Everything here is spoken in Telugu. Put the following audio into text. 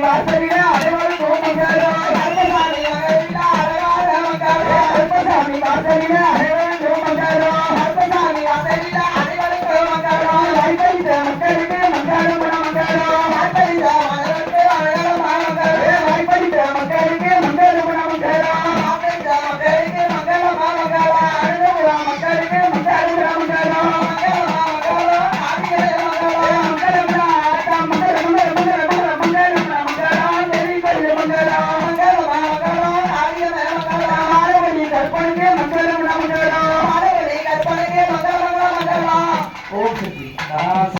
వాసవిడ Gracias.